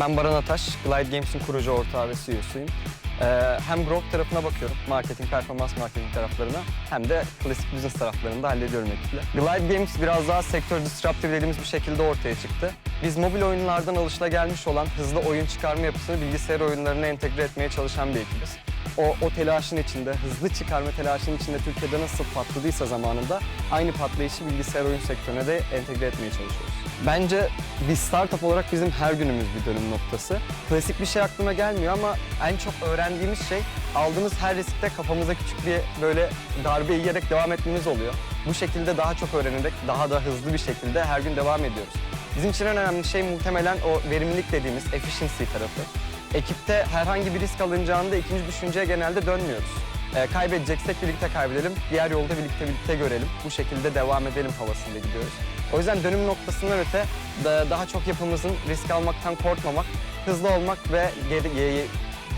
Ben Baran Ataş, Glide Games'in kurucu ortağı ve CEO'suyum. Ee, hem growth tarafına bakıyorum, marketing, performans marketing taraflarına hem de klasik business taraflarını da hallediyorum ekiple. Glide Games biraz daha sektör disruptive dediğimiz bir şekilde ortaya çıktı. Biz mobil oyunlardan alışılagelmiş olan hızlı oyun çıkarma yapısını bilgisayar oyunlarına entegre etmeye çalışan bir ekibiz. O, o telaşın içinde, hızlı çıkarma telaşının içinde Türkiye'de nasıl patladıysa zamanında aynı patlayışı bilgisayar oyun sektörüne de entegre etmeye çalışıyoruz. Bence bir startup olarak bizim her günümüz bir dönüm noktası. Klasik bir şey aklıma gelmiyor ama en çok öğrendiğimiz şey aldığımız her riskte kafamıza küçük bir böyle darbe yiyerek devam etmemiz oluyor. Bu şekilde daha çok öğrenerek daha da hızlı bir şekilde her gün devam ediyoruz. Bizim için en önemli şey muhtemelen o verimlilik dediğimiz efficiency tarafı. Ekipte herhangi bir risk alınacağında ikinci düşünceye genelde dönmüyoruz. Ee, kaybedeceksek birlikte kaybedelim, diğer yolda birlikte birlikte görelim. Bu şekilde devam edelim havasında gidiyoruz. O yüzden dönüm noktasından öte da- daha çok yapımızın risk almaktan korkmamak, hızlı olmak ve geri- ye-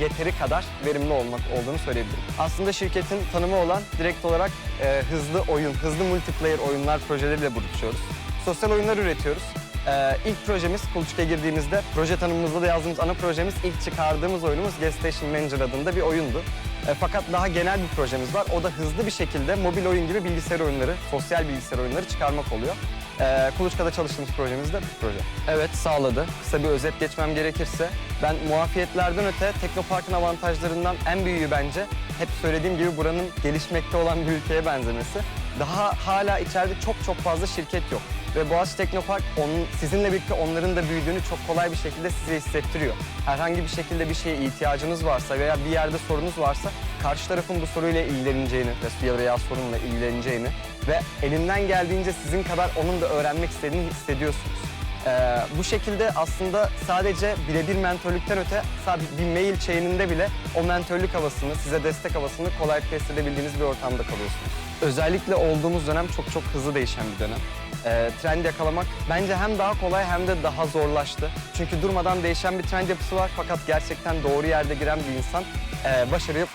yeteri kadar verimli olmak olduğunu söyleyebilirim. Aslında şirketin tanımı olan direkt olarak e, hızlı oyun, hızlı multiplayer oyunlar projeleriyle buluşuyoruz. Sosyal oyunlar üretiyoruz. Ee, ilk projemiz Kuluçka'ya girdiğimizde proje tanımımızda da yazdığımız ana projemiz ilk çıkardığımız oyunumuz Gas Station Manager adında bir oyundu. Ee, fakat daha genel bir projemiz var. O da hızlı bir şekilde mobil oyun gibi bilgisayar oyunları, sosyal bilgisayar oyunları çıkarmak oluyor. Ee, Kuluçka'da çalıştığımız projemiz de bu proje. Evet sağladı. Kısa bir özet geçmem gerekirse ben muafiyetlerden öte Teknopark'ın avantajlarından en büyüğü bence hep söylediğim gibi buranın gelişmekte olan bir ülkeye benzemesi. Daha hala içeride çok çok fazla şirket yok. Ve Boğaziçi Teknopark onun, sizinle birlikte onların da büyüdüğünü çok kolay bir şekilde size hissettiriyor. Herhangi bir şekilde bir şeye ihtiyacınız varsa veya bir yerde sorunuz varsa karşı tarafın bu soruyla ilgileneceğini ve veya sorunla ilgileneceğini ve elinden geldiğince sizin kadar onun da öğrenmek istediğini hissediyorsunuz. Ee, bu şekilde aslında sadece birebir mentörlükten öte sadece bir mail chain'inde bile o mentörlük havasını, size destek havasını kolaylıkla hissedebildiğiniz bir ortamda kalıyorsunuz. Özellikle olduğumuz dönem çok çok hızlı değişen bir dönem. Ee, trend yakalamak bence hem daha kolay hem de daha zorlaştı. Çünkü durmadan değişen bir trend yapısı var fakat gerçekten doğru yerde giren bir insan e, başarıya,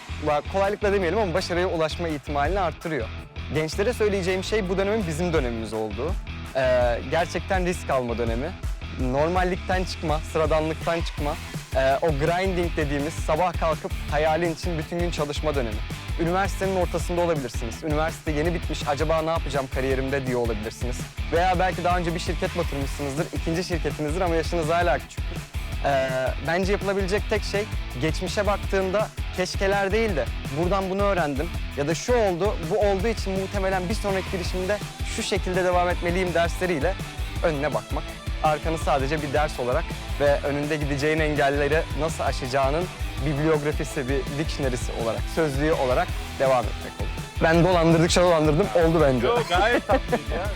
kolaylıkla demeyelim ama başarıya ulaşma ihtimalini arttırıyor. Gençlere söyleyeceğim şey bu dönemin bizim dönemimiz olduğu. Ee, gerçekten risk alma dönemi. Normallikten çıkma, sıradanlıktan çıkma. Ee, o grinding dediğimiz sabah kalkıp hayalin için bütün gün çalışma dönemi. Üniversitenin ortasında olabilirsiniz. Üniversite yeni bitmiş, acaba ne yapacağım kariyerimde diyor olabilirsiniz. Veya belki daha önce bir şirket batırmışsınızdır, ikinci şirketinizdir ama yaşınız hala küçüktür. Ee, bence yapılabilecek tek şey geçmişe baktığında keşkeler değil de buradan bunu öğrendim ya da şu oldu, bu olduğu için muhtemelen bir sonraki girişimde şu şekilde devam etmeliyim dersleriyle önüne bakmak. Arkanı sadece bir ders olarak ve önünde gideceğin engelleri nasıl aşacağının bibliografisi, bir dictionary'si olarak, sözlüğü olarak devam etmek olur. Ben dolandırdıkça dolandırdım, oldu bence. Yo gayet tatlıydı ya.